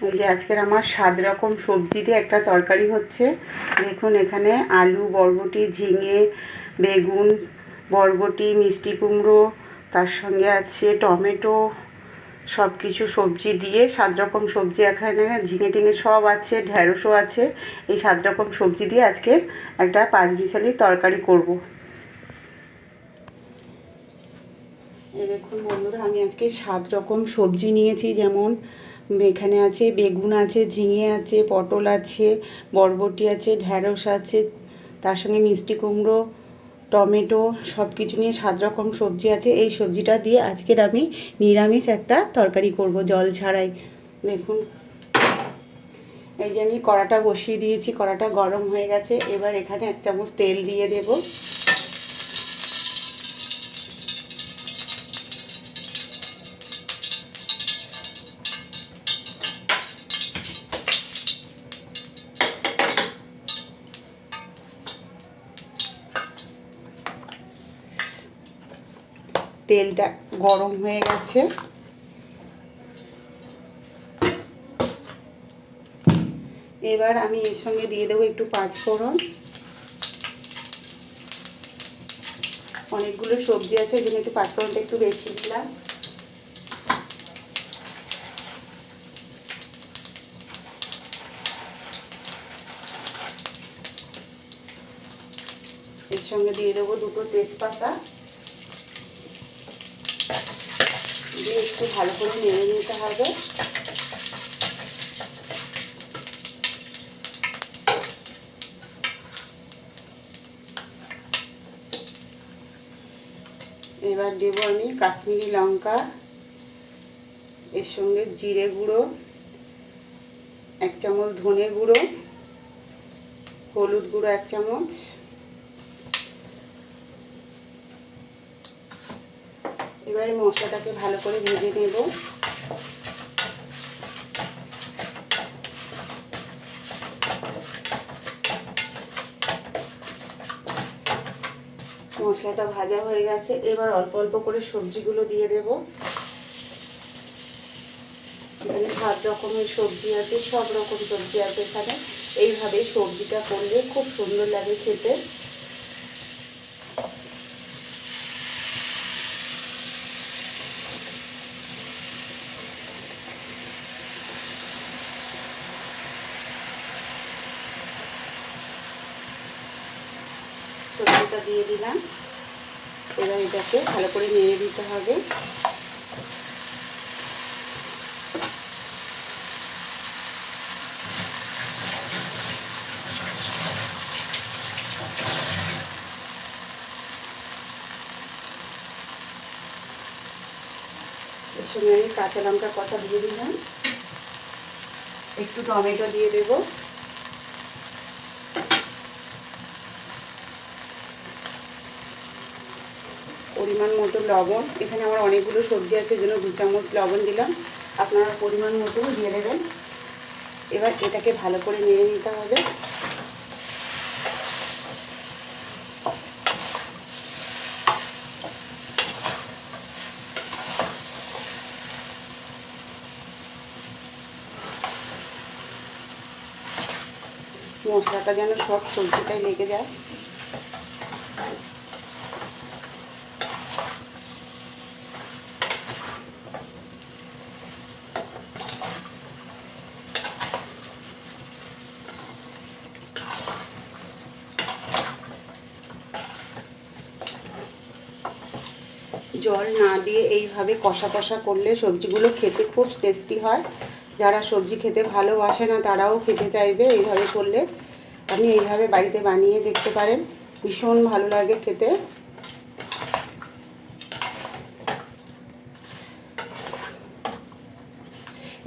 এই আজকের আমার সাত রকম সবজি দিয়ে একটা তরকারি হচ্ছে। দেখুন এখানে আলু, বরবটি, ঝিঙে, বেগুন, বরবটি, মিষ্টি কুমড়ো, তার সঙ্গে আছে টমেটো সব কিছু সবজি দিয়ে সাত রকম সবজি এখানে ঝিঙে টিঙে সব আছে ঢ্যাঁড়সও আছে। এই সাত রকম সবজি দিয়ে আজকে একটা পাঁচ বিশালি তরকারি করব। এই দেখুন বন্ধুরা, আমি আজকে সাত রকম সবজি নিয়েছি যেমন এখানে আছে বেগুন আছে, ঝিঙে আছে, পটল আছে, বরবটি আছে, ঢ্যাঁড়স আছে, তার সঙ্গে মিষ্টি কুমড়ো, টমেটো সব কিছু নিয়ে সাত রকম সবজি আছে। এই সবজিটা দিয়ে আজকের আমি নিরামিষ একটা তরকারি করব জল ছাড়াই। দেখুন, এই যে আমি কড়াটা বসিয়ে দিয়েছি, কড়াটা গরম হয়ে গেছে। এবার এখানে এক চামচ তেল দিয়ে দেবো। তেলটা গরম হয়ে গেছে। এবার আমি এর সঙ্গে দিয়ে দেবো একটু পাঁচফোড়ন। অনেকগুলো সবজি আছে জন্য একটু পাঁচফোড়নটা একটু বেশি দিলাম। এর সঙ্গে দিয়ে দেবো দুটো তেজপাতা। দিয়ে একটু ভালো করে নেড়ে নিতে হবে। এবার দেবো আমি কাশ্মীরি লঙ্কা, এর সঙ্গে জিরে গুঁড়ো, এক চামচ ধনে গুঁড়ো, হলুদ গুঁড়ো এক চামচ এবারে মশলাটাকে ভালো করে ভেজে নেব। মশলাটা ভাজা হয়ে গেছে। এবার অল্প অল্প করে সবজিগুলো দিয়ে দেব। এখানে সাত রকমের সবজি আছে, সব রকম সবজি আছে এখানে। এইভাবে সবজিটা করলে খুব সুন্দর লাগে খেতে। সবজিটা দিয়ে দিলাম। এবার এটাকে ভালো করে নেড়ে দিতে হবে। কাঁচা লঙ্কা কটা দিয়ে দিলাম। একটু টমেটো দিয়ে দেবো। পরিমাণ মতো লবণ। এখানে আমার অনেকগুলো সবজি আছে জন্য দু চামচ লবণ দিলাম। আপনারা পরিমাণ মতো দিয়ে দেবেন। এবার এটাকে ভালো করে নেড়ে নিতে হবে। মশলাটা যেন সব সবজিটাই লেগে যায়। জল না দিয়ে এইভাবে কষা কষা করলে সবজিগুলো খেতে খুব টেস্টি হয়। যারা সবজি খেতে ভালোবাসে না, তারাও খেতে চাইবে এইভাবে করলে। আপনি এইভাবে বাড়িতে বানিয়ে দেখতে পারেন। ভীষণ ভালো লাগে খেতে।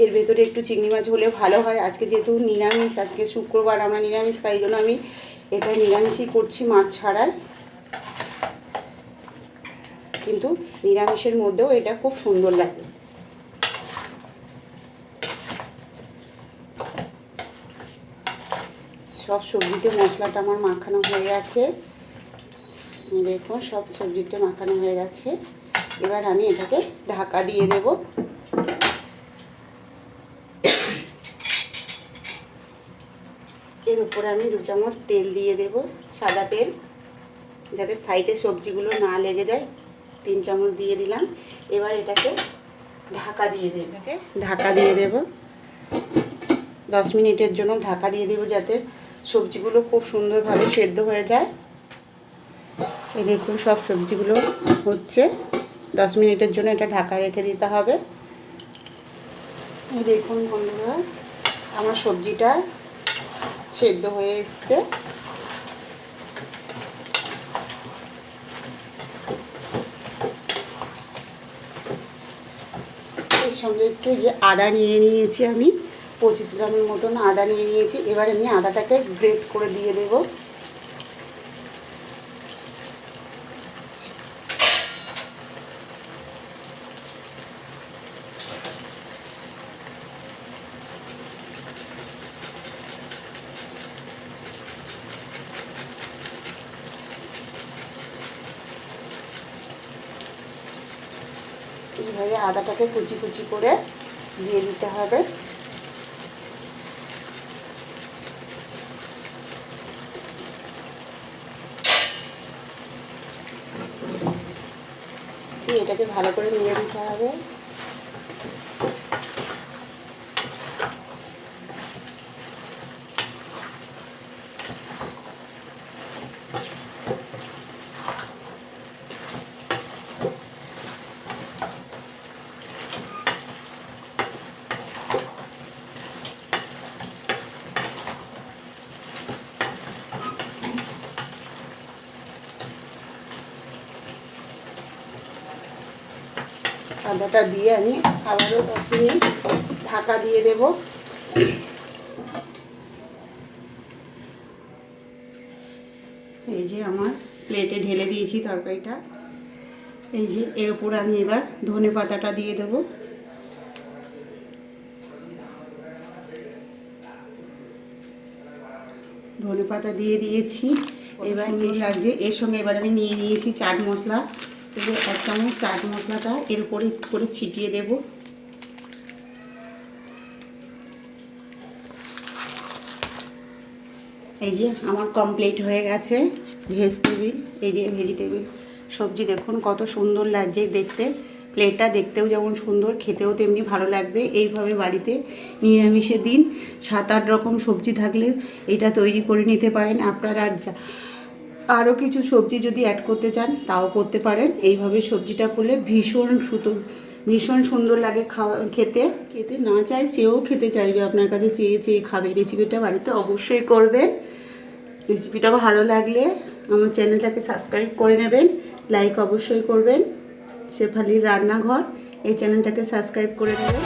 এর ভেতরে একটু চিংড়ি মাছ হলে ভালো হয়। আজকে যেহেতু নিরামিষ, আজকে শুক্রবার, আমরা নিরামিষ খাই জন্য আমি এটা নিরামিষই করছি মাছ ছাড়াই। কিন্তু নিরামিষের মধ্যেও এটা খুব সুন্দর লাগে। সব সবজিতে মশলাটা আমার মাখানো হয়ে গেছে। দেখুন, সব সবজিতে মাখানো হয়ে গেছে। এবার আমি এটাকে ঢাকা দিয়ে দেব। এর উপরে আমি দু চামচ তেল দিয়ে দেব, সাদা তেল, যাতে সাইডে সবজিগুলো না লেগে যায়। তিন চামচ দিয়ে দিলাম। এবার এটাকে ঢাকা দিয়ে দেব। ঢাকা দিয়ে দেব। দশ মিনিটের জন্য ঢাকা দিয়ে দেবো যাতে সবজিগুলো খুব সুন্দরভাবে সেদ্ধ হয়ে যায়। এই দেখুন সব সবজিগুলো হচ্ছে। দশ মিনিটের জন্য এটা ঢাকা রেখে দিতে হবে। এই দেখুন বন্ধুরা আমার সবজিটা সেদ্ধ হয়ে এসছে এর সঙ্গে একটু যে আদা নিয়ে নিয়েছি আমি, পঁচিশ গ্রামের মতন আদা নিয়ে নিয়েছি। এবার আমি আদাটাকে গ্রেট করে দিয়ে দেবো। এইভাবে আদাটাকে কুচি কুচি করে দিয়ে দিতে হবে। এটাকে ভালো করে নিয়ে দিতে হবে। আদাটা দিয়ে আমি আবারও দশ মিনিট ঢাকা দিয়ে দেব। এই যে আমার প্লেটে ঢেলে দিয়েছি তরকারিটা। এই যে এর উপর আমি এবার ধনে পাতাটা দিয়ে দেব। ধনে পাতা দিয়ে দিয়েছি। এবার নিয়ে লাগছে এর সঙ্গে এবার আমি নিয়ে নিয়েছি চাট মশলা। এবার এক চামচ চাট মশলাটা এর উপরে একটু করে ছিটিয়ে দেব। এই যে আমার কমপ্লিট হয়ে গেছে ভেজিটেবিল, এই যে ভেজিটেবিল সবজি দেখুন কত সুন্দর লাগছে দেখতে। প্লেটটা দেখতেও যেমন সুন্দর, খেতেও তেমনি ভালো লাগবে। এইভাবে বাড়িতে নিরামিষের দিন সাত আট রকম সবজি থাকলে এটা তৈরি করে নিতে পারেন আপনারা। আরও কিছু সবজি যদি অ্যাড করতে চান, তাও করতে পারেন। এইভাবে সবজিটা করলে ভীষণ সুতো ভীষণ সুন্দর লাগে খাওয়া খেতে। খেতে না চায়, সেও খেতে চাইবে আপনার কাছে। চেয়ে চেয়ে খাবে। রেসিপিটা বাড়িতে অবশ্যই করবেন। রেসিপিটা ভালো লাগলে আমার চ্যানেলটাকে সাবস্ক্রাইব করে নেবেন। লাইক অবশ্যই করবেন। শেফালির রান্নাঘর, এই চ্যানেলটাকে সাবস্ক্রাইব করে নেবেন.